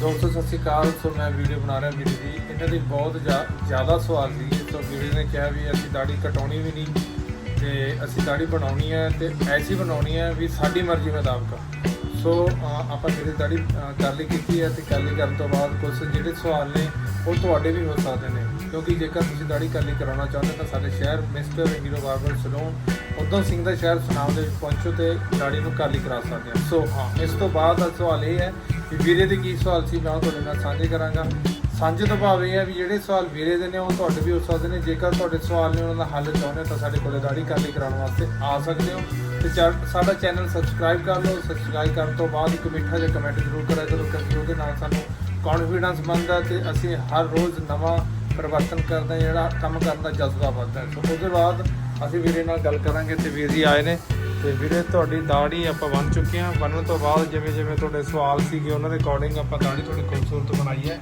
ਦੋਸਤੋ, ਸਤਿ ਸ਼੍ਰੀ ਅਕਾਲ। ਸੋ ਮੈਂ ਵੀਡੀਓ ਬਣਾ ਰਿਹਾ ਵੀਡੀਓ ਦੀ। ਇਹਨਾਂ ਦੀ ਬਹੁਤ ਜ਼ਿਆਦਾ ਸਵਾਲ ਸੀ। ਸੋ ਵੀਡੀਓ ਨੇ ਕਿਹਾ ਵੀ ਅਸੀਂ ਦਾੜੀ ਕਟਾਉਣੀ ਵੀ ਨਹੀਂ ਤੇ ਅਸੀਂ ਦਾੜੀ ਬਣਾਉਣੀ ਹੈ ਤੇ ਐਸੀ ਬਣਾਉਣੀ ਹੈ ਵੀ ਸਾਡੀ ਮਰਜ਼ੀ ਮੁਤਾਬਕ। ਸੋ ਆਪਾਂ ਜਿਹੜੀ ਦਾੜੀ ਕਰ ਲਈ ਕੀਤੀ ਹੈ ਤੇ ਕਰ ਕਰਨ ਤੋਂ ਬਾਅਦ ਕੁਝ ਜਿਹੜੇ ਸਵਾਲ ਨੇ, ਉਹ ਤੁਹਾਡੇ ਵੀ ਹੋ ਸਕਦੇ ਨੇ। ਕਿਉਂਕਿ ਜੇਕਰ ਤੁਸੀਂ ਦਾੜੀ ਕਰਲੀ ਕਰਾਉਣਾ ਚਾਹੁੰਦੇ ਤਾਂ ਸਾਡੇ ਸ਼ਹਿਰ ਮਿਸਟਰ ਹੀਰੋ ਬਾਰਬਰ ਸਲੂਨ ਉਦੋਂ ਸਿੰਘ ਦਾ ਸ਼ਹਿਰ ਸੁਨਾਮ ਦੇ ਵਿੱਚ ਪਹੁੰਚੋ ਤੇ ਦਾੜੀ ਨੂੰ ਕਰਲੀ ਕਰਾ ਸਕਦੇ ਹੋ। ਸੋ ਹਾਂ ਇਸ ਤੋਂ ਬਾਅਦ ਸਵਾਲ ਇਹ ਹੈ ਕਿ ਵੀਰੇ ਦੇ ਕੀ ਸਵਾਲ ਸੀ, ਮੈਂ ਉਹ ਤੁਹਾਡੇ ਨਾਲ ਸਾਂਝੇ ਕਰਾਂਗਾ। ਸਾਂਝੇ ਤੋਂ ਭਾਵ ਇਹ ਹੈ ਵੀ ਜਿਹੜੇ ਸਵਾਲ ਵੀਰੇ ਦੇ ਨੇ, ਉਹ ਤੁਹਾਡੇ ਵੀ ਹੋ ਸਕਦੇ ਨੇ। ਜੇਕਰ ਤੁਹਾਡੇ ਸਵਾਲ ਨੇ, ਉਹਨਾਂ ਦਾ ਹੱਲ ਚਾਹੁੰਦੇ ਹੋ, ਤਾਂ ਸਾਡੇ ਕੋਲੇ ਦਾੜੀ ਕਰਲੀ ਕਰਾਉਣ ਵਾਸਤੇ ਆ ਸਕਦੇ ਹੋ। ਤੇ ਚਾ- ਸਾਡਾ ਚੈਨਲ ਸਬਸਕ੍ਰਾਈਬ ਕਰ ਲਓ। ਸਬਸਕ੍ਰਾਈਬ ਕਰਨ ਤੋਂ ਬਾਅਦ ਇੱਕ ਮਿੱਠਾ ਜਿਹਾ ਕਮੈਂਟ ਜ਼ਰੂਰ ਕਰਿਆ ਕਰੋ, ਕਿਉਂਕਿ ਉਹਦੇ ਨਾਲ ਸਾਨੂੰ ਕੌਨਫੀਡੈਂਸ ਬਣਦਾ ਤੇ ਅਸੀਂ ਹਰ ਰੋਜ਼ ਨਵਾਂ ਪਰਿਵਰਤਨ ਕਰਦੇ ਜਿਹੜਾ ਕੰਮ ਕਰਨ ਦਾ ਜਜ਼ਬਾ ਵੱਧਦਾ ਹੈ। ਸੋ ਉਹਦੇ ਬਾਅਦ ਅਸੀਂ ਵੀਰੇ ਨਾਲ ਗੱਲ ਕਰਾਂਗੇ ਤੇ ਵੀਰ ਜੀ ਆਏ ਨੇ। ਤੇ ਵੀਰੇ, ਤੁਹਾਡੀ ਦਾੜੀ ਆਪਾਂ ਬੰਨ ਚੁੱਕੇ ਹਾਂ। ਬੰਨਣ ਤੋਂ ਬਾਅਦ ਜਿਵੇਂ ਜਿਵੇਂ ਤੁਹਾਡੇ ਸਵਾਲ ਸੀਗੇ, ਉਹਨਾਂ ਦੇ ਅਕੋਰਡਿੰਗ ਆਪਾਂ ਦਾੜੀ ਥੋੜੀ ਖੂਬਸੂਰਤ ਬਣਾਈ ਹੈ।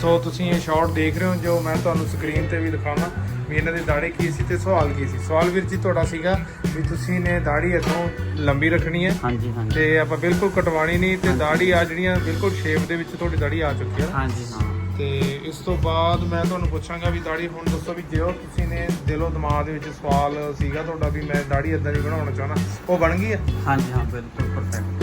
ਸੋ ਤੁਸੀਂ ਇਹ ਸ਼ਾਰਟ ਦੇਖ ਰਹੇ ਹੋ ਜੋ ਮੈਂ ਤੁਹਾਨੂੰ ਸਕਰੀਨ ਤੇ ਵੀ ਦਿਖਾਵਾਂ ਵੀ ਇਹਨਾਂ ਦੀ ਦਾੜੀ ਕੀ ਸੀ ਤੇ ਸਵਾਲ ਕੀ ਸੀ। ਸਵਾਲ ਵੀਰ ਜੀ ਤੁਹਾਡਾ ਸੀਗਾ ਵੀ ਤੁਸੀਂ ਨੇ ਦਾੜੀ ਇੱਥੋਂ ਲੰਬੀ ਰੱਖਣੀ ਹੈ ਹਾਂਜੀ ਹਾਂਜੀ। ਤੇ ਆਪਾਂ ਬਿਲਕੁਲ ਕਟਵਾਣੀ ਨਹੀਂ ਤੇ ਦਾੜੀ ਆ ਜਿਹੜੀਆਂ ਬਿਲਕੁਲ ਸ਼ੇਪ ਦੇ ਵਿੱਚ ਤੁਹਾਡੀ ਦਾੜੀ ਆ ਚੁੱਕੀ ਹੈ। ਹਾਂਜੀ ਹਾਂ। ਤੇ ਇਸ ਤੋਂ ਬਾਅਦ ਮੈਂ ਤੁਹਾਨੂੰ ਪੁੱਛਾਂਗਾ ਵੀ ਦਾੜੀ ਹੁਣ ਦੱਸੋ ਵੀ ਜਿਉ ਤੁਸੀਂ ਨੇ ਦਿਲੋਂ ਦਿਮਾਗ ਦੇ ਵਿੱਚ ਸਵਾਲ ਸੀਗਾ ਤੁਹਾਡਾ ਵੀ ਮੈਂ ਦਾੜੀ ਇਦਾਂ ਦੀ ਬਣਾਉਣਾ ਚਾਹਣਾ ਉਹ ਬਣ ਗਈ ਹੈ? ਹਾਂਜੀ ਹਾਂ ਬਿਲਕੁਲ ਪਰਫੈਕਟ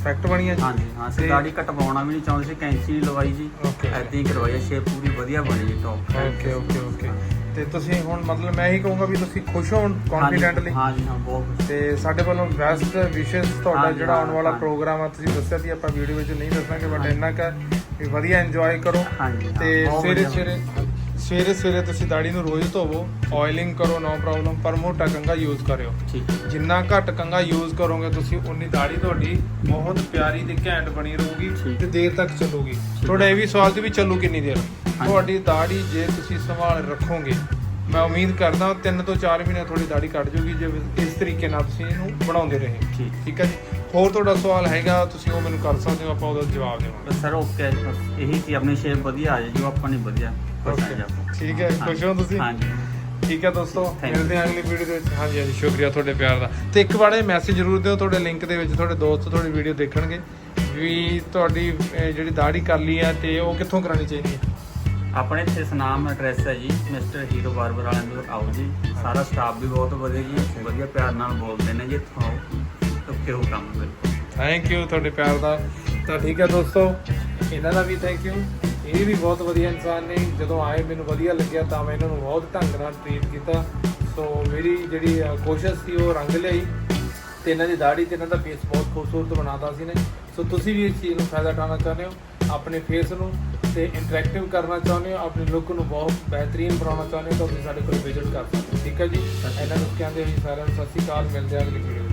ਪਰਫੈਕਟ ਬਣੀ ਹੈ ਜੀ। ਹਾਂਜੀ ਹਾਂ ਤੇ- ਦਾੜੀ ਕਟਵਾਉਣਾ ਵੀ ਨਹੀਂ ਚਾਹੁੰਦੇ ਸੀ ਕੈਂਚੀ ਨਹੀਂ ਲਵਾਈ ਜੀ। Okay. ਐਦਾਂ ਹੀ ਕਰਵਾਈ ਹੈ ਸ਼ੇਪ ਪੂਰੀ ਵਧੀਆ ਬਣੀ ਜੀ ਟੌਪ ਓਕੇ ਓਕੇ ਓਕੇ ਤੇ ਤੁਸੀਂ ਹੁਣ ਮਤਲਬ ਮੈਂ ਇਹੀ ਕਹੂੰਗਾ ਵੀ ਤੁਸੀਂ ਖੁਸ਼ ਹੋ ਕੌਨਫੀਡੈਂਟਲੀ ਹਾਂਜੀ ਹਾਂ ਬਹੁਤ। ਤੇ ਸਾਡੇ ਵੱਲੋਂ ਬੈਸਟ ਵਿਸ਼ੇਸ ਤੁਹਾਡਾ ਹਾਂਜੀ, ਜਿਹੜਾ ਆਉਣ ਵਾਲਾ ਹਾਂ। ਪ੍ਰੋਗਰਾਮ ਆ ਤੁਸੀਂ ਦੱਸਿਆ ਸੀ ਆਪਾਂ ਵੀਡੀਓ ਵਿੱਚ ਨਹੀਂ ਦੱਸਾਂਗੇ ਬਟ ਇੰਨਾ ਕੁ ਵੀ ਵਧੀਆ ਇੰਜੋਏ ਕਰੋ। ਹਾਂਜੀ ਹਾਂ, ਤੇ ਬਹੁਤ ਸਵੇਰੇ ਵਧੀਆ ਸਵੇਰੇ ਸਵੇਰੇ ਸਵੇਰੇ ਤੁਸੀਂ ਦਾੜੀ ਨੂੰ ਰੋਜ਼ ਧੋਵੋ ਆਇਲਿੰਗ ਕਰੋ ਨੋ ਪ੍ਰੋਬਲਮ ਪਰ ਮੋਟਾ ਕੰਗਾ ਯੂਜ਼ ਕਰਿਓ। ਠੀਕ। ਜਿੰਨਾ ਘੱਟ ਕੰਗਾ ਯੂਜ਼ ਕਰੋਗੇ ਤੁਸੀਂ ਉਨੀ ਦਾੜੀ ਤੁਹਾਡੀ ਬਹੁਤ ਪਿਆਰੀ ਤੇ ਘੈਂਟ ਬਣੀ ਰਹੂਗੀ। ਤੇ ਦੇਰ ਤੱਕ ਚੱਲੂਗੀ। ਤੁਹਾਡਾ ਇਹ ਵੀ ਸਵਾਲ ਸੀ ਵੀ ਚੱਲੂ ਕਿੰਨੀ ਦੇਰ? ਤੁਹਾਡੀ ਦਾੜੀ ਜੇ ਤੁਸੀਂ ਸੰਭਾਲ ਰੱਖੋਗੇ ਮੈਂ ਉਮੀਦ ਕਰਦਾ 3 ਤੋਂ 4 ਮਹੀਨੇ ਤੁਹਾਡੀ ਦਾੜੀ ਕੱਟ ਜੂਗੀ ਜੇ ਇਸ ਤਰੀਕੇ ਨਾਲ ਤੁਸੀਂ ਇਹਨੂੰ ਬਣਾਉਂਦੇ ਰਹੇ। ਠੀਕ। ਠੀਕ ਹੈ ਜੀ? ਹੋਰ ਤੁਹਾਡਾ ਸਵਾਲ ਹੈਗਾ ਤੁਸੀਂ ਉਹ ਮੈਨੂੰ ਕਰ ਸਕਦੇ ਹੋ ਆਪਾਂ ਉਹਦਾ ਜਵਾਬ ਦੇਵਾਂਗੇ। ਸਰ ਓਕੇ ਇਹੀ ਸੀ ਆਪਣੀ ਸ਼ੇਪ ਵਧੀਆ ਆ ਜਾਏ ਜੋ ਆਪਾਂ ਨੇ ਵਧੀਆ। ਖੁਸ਼ ਆ ਜੀ ਆਪਾਂ ਠੀਕ ਹੈ ਖੁਸ਼ ਹੋ ਤੁਸੀਂ? ਹਾਂਜੀ। ਠੀਕ ਹੈ ਦੋਸਤੋ Thank you. ਮਿਲਦੇ ਹਾਂ ਅਗਲੀ ਵੀਡੀਓ ਦੇ ਵਿੱਚ। ਹਾਂਜੀ ਹਾਂਜੀ ਸ਼ੁਕਰੀਆ ਤੁਹਾਡੇ ਪਿਆਰ ਦਾ। ਤੇ ਇੱਕ ਵਾਰ ਇਹ ਮੈਸੇਜ ਜ਼ਰੂਰ ਦਿਓ ਤੁਹਾਡੇ ਲਿੰਕ ਦੇ ਵਿੱਚ ਤੁਹਾਡੇ ਦੋਸਤ ਤੁਹਾਡੀ ਵੀਡੀਓ ਦੇਖਣਗੇ ਵੀ ਤੁਹਾਡੀ ਅਹ, ਜਿਹੜੀ ਦਾੜੀ ਕਰ ਲਈ ਹੈ ਤੇ ਉਹ ਕਿੱਥੋਂ ਕਰਾਉਣੀ ਚਾਹੀਦੀ ਹੈ ਆਪਣੇ ਇੱਥੇ ਸਨਾਮ ਐਡਰੈਸ ਹੈ ਜੀ ਮਿਸਟਰ ਹੀਰੋ ਬਾਰਬਰ ਵਾਲਿਆਂ ਦੇ ਆਓ ਜੀ ਸਾਰਾ ਸਟਾਫ ਵੀ ਬਹੁਤ ਵਧੀਆ ਜੀ ਵਧੀਆ ਪਿਆਰ ਨਾਲ ਬੋਲਦੇ ਨੇ ਜੀ ਇੱਥੋਂ। ਆਓ ਓਕੇ ਹੋ ਕੰਮ ਬਿਲਕੁਲ। ਥੈਂਕ ਯੂ ਤੁਹਾਡੇ ਪਿਆਰ ਦਾ। ਤਾਂ ਠੀਕ ਹੈ ਦੋਸਤੋ ਇਹਨਾਂ ਦਾ ਵੀ ਥੈਂਕ ਯੂ ਇਹ ਵੀ ਬਹੁਤ ਵਧੀਆ ਇਨਸਾਨ ਨੇ। ਜਦੋਂ ਆਏ ਮੈਨੂੰ ਵਧੀਆ ਲੱਗਿਆ ਤਾਂ ਮੈਂ ਇਹਨਾਂ ਨੂੰ ਬਹੁਤ ਢੰਗ ਨਾਲ ਟ੍ਰੀਟ ਕੀਤਾ। ਸੋ ਮੇਰੀ ਜਿਹੜੀ ਕੋਸ਼ਿਸ਼ ਸੀ ਉਹ ਰੰਗ ਲਈ ਤੇ ਇਹਨਾਂ ਦੀ ਦਾੜੀ ਤੇ ਇਹਨਾਂ ਦਾ ਫੇਸ ਬਹੁਤ ਖੂਬਸੂਰਤ ਬਣਾਤਾ ਸੀ ਨੇ ਸੋ ਤੁਸੀਂ ਵੀ ਇਸ ਚੀਜ਼ ਨੂੰ ਫਾਇਦਾ ਉਠਾਉਣਾ ਚਾਹੁੰਦੇ ਹੋ ਆਪਣੇ ਫੇਸ ਨੂੰ ਤੇ ਇੰਟਰੈਕਟਿਵ ਕਰਨਾ ਚਾਹੁੰਦੇ ਹੋ ਆਪਣੀ ਲੁੱਕ ਨੂੰ ਬਹੁਤ ਬਿਹਤਰੀਨ ਬਣਾਉਣਾ ਚਾਹੁੰਦੇ ਹੋ ਤਾਂ ਤੁਸੀਂ ਸਾਡੇ ਕੋਲ ਵਿਜ਼ਿਟ ਕਰ ਸਕਦੇ ਹੋ। ਠੀਕ ਹੈ ਜੀ? ਇਹਨਾਂ ਨੂੰ ਕਹਿੰਦੇ ਹੋਈ ਸਾਰਿਆਂ ਨੂੰ ਸਤਿ ਸ਼੍ਰੀ ਅਕਾਲ ਮਿਲਦੇ ਹਾਂ ਅਗਲੀ ਵੀਡੀਓ